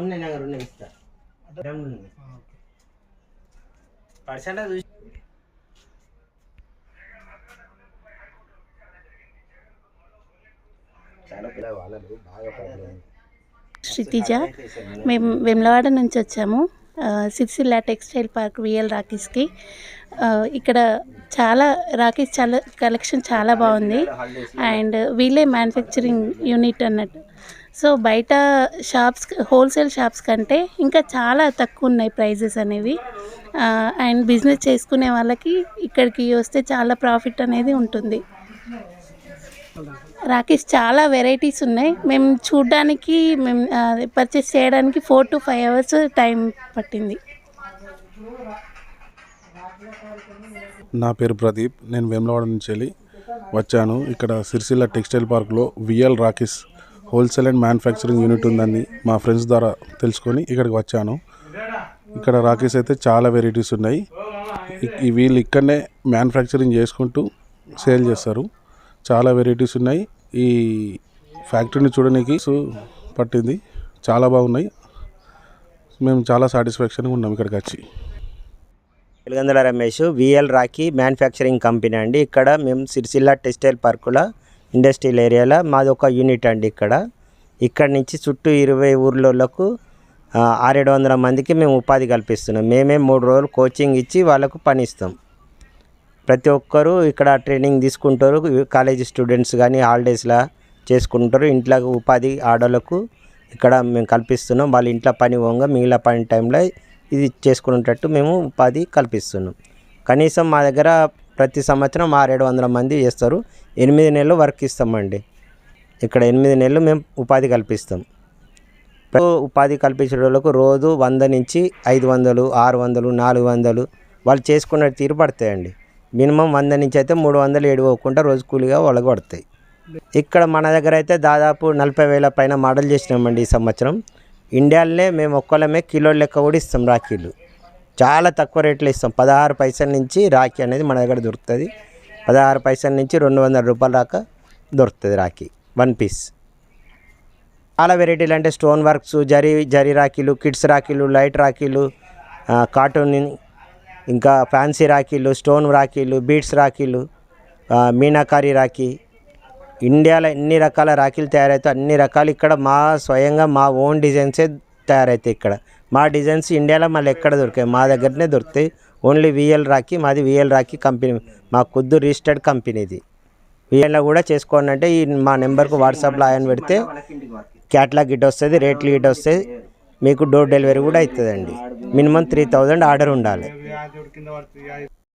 ఉన్నాయి నాకు రెండు ఇస్తా పర్సెంట్ చూసి క్షితిజ మేము వెమ్లవాడ నుంచి వచ్చాము. సిరిసిల్ల టెక్స్టైల్ పార్క్ విఎల్ రాకీస్కి ఇక్కడ చాలా రాకీస్ చాలా కలెక్షన్ చాలా బాగుంది. అండ్ వీళ్ళే మ్యానుఫ్యాక్చరింగ్ యూనిట్ అన్నట్టు. సో బయట షాప్స్ హోల్సేల్ షాప్స్ కంటే ఇంకా చాలా తక్కువ ఉన్నాయి ప్రైజెస్ అనేవి. అండ్ బిజినెస్ చేసుకునే వాళ్ళకి ఇక్కడికి వస్తే చాలా ప్రాఫిట్ అనేది ఉంటుంది. రాకేష్ చాలా వెరైటీస్ ఉన్నాయి. మేము చూడడానికి మేము పర్చేస్ చేయడానికి four to five hours time పట్టింది. నా పేరు ప్రదీప్. నేను వేములవాడ నుంచి వెళ్ళి వచ్చాను. ఇక్కడ సిరిసిల్ల టెక్స్టైల్ పార్క్లో VL Rakesh wholesale and manufacturing unit ఉందని మా ఫ్రెండ్స్ ద్వారా తెలుసుకొని ఇక్కడికి వచ్చాను. ఇక్కడ రాకీస్ అయితే చాలా వెరైటీస్ ఉన్నాయి. వీళ్ళు ఇక్కడనే మ్యానుఫ్యాక్చరింగ్ చేసుకుంటూ సేల్ చేస్తారు. చాలా వెరైటీస్ ఉన్నాయి. ఈ ఫ్యాక్టరీని చూడడానికి పట్టింది. చాలా బాగున్నాయి. మేము చాలా సాటిస్ఫాక్షన్గా ఉన్నాం ఇక్కడికి వచ్చి. Velugandala Ramesh VL Rocky manufacturing company అండి. ఇక్కడ మేము సిరిసిల్ల టెక్స్టైల్ పార్కుల ఇండస్ట్రియల్ ఏరియాలో మాది ఒక యూనిట్ అండి ఇక్కడ. ఇక్కడ నుంచి చుట్టూ ఇరవై ఊర్లలోకు ఆరేడు వందల మందికి మేము ఉపాధి కల్పిస్తున్నాం. మేమే మూడు రోజులు కోచింగ్ ఇచ్చి వాళ్ళకు పనిస్తాం ప్రతి ఒక్కరూ ఇక్కడ ట్రైనింగ్ తీసుకుంటారు. కాలేజీ స్టూడెంట్స్ కానీ హాలిడేస్లా చేసుకుంటారు. ఇంట్లో ఉపాధి ఆడోళ్ళకు ఇక్కడ మేము కల్పిస్తున్నాం. వాళ్ళ ఇంట్లో పని పోగా మిగిలిన పని టైంలో ఇది చేసుకునేటట్టు మేము ఉపాధి కల్పిస్తున్నాం. కనీసం మా దగ్గర ప్రతి సంవత్సరం ఆరేడు వందల మంది చేస్తారు. ఎనిమిది నెలలు వర్క్ ఇస్తామండి. ఇక్కడ ఎనిమిది నెలలు మేము ఉపాధి కల్పిస్తాం. ఉపాధి కల్పించే వాళ్ళకు రోజు వంద నుంచి ఐదు వందలు ఆరు వందలు నాలుగు వందలు వాళ్ళు చేసుకున్న తీరు పడతాయండి. మినిమం వంద నుంచి అయితే మూడు వందలు ఏడు పోకుండా రోజు కూలిగా వాళ్ళకు పడతాయి ఇక్కడ మన దగ్గర అయితే దాదాపు నలభై వేల పైన మోడల్ చేసినామండి ఈ సంవత్సరం. ఇండియాలోనే మేము ఒక్కళ్ళమే కిలో లెక్క కూడా ఇస్తాం రాఖీలు. చాలా తక్కువ రేట్లో ఇస్తాం. పదహారు పైసల నుంచి రాఖీ అనేది మన దగ్గర దొరుకుతుంది. పదహారు పైసల నుంచి రెండు వందల రూపాయల దాకా దొరుకుతుంది రాఖీ. వన్ పీస్ చాలా వెరైటీలు అంటే స్టోన్ వర్క్స్ జరీ జరీ రాఖీలు కిడ్స్ రాఖీలు లైట్ రాఖీలు కార్టూన్ ఇంకా ఫ్యాన్సీ రాఖీలు స్టోన్ రాఖీలు బీడ్స్ రాఖీలు మీనాకారి రాఖీ. ఇండియాలో ఎన్ని రకాల రాఖీలు తయారవుతాయి అన్ని రకాలు ఇక్కడ మా స్వయంగా మా ఓన్ డిజైన్సే తయారవుతాయి ఇక్కడ. మా డిజైన్స్ ఇండియాలో మళ్ళీ ఎక్కడ దొరికాయి? మా దగ్గరనే దొరుకుతాయి. ఓన్లీ విఎల్ రాఖీ మాది విఎల్ రాఖీ కంపెనీ మా కొద్దు రిజిస్టర్డ్ కంపెనీ ఇది. విఎల్లో కూడా చేసుకోండి అంటే ఈ మా నెంబర్కు వాట్సాప్లో ఆయన పెడితే క్యాట్లాగ్ గిట్ వస్తుంది రేట్లు గిట్ వస్తాయి మీకు డోర్ డెలివరీ కూడా అవుతుందండి. మినిమం త్రీ థౌజండ్ ఆర్డర్ ఉండాలి.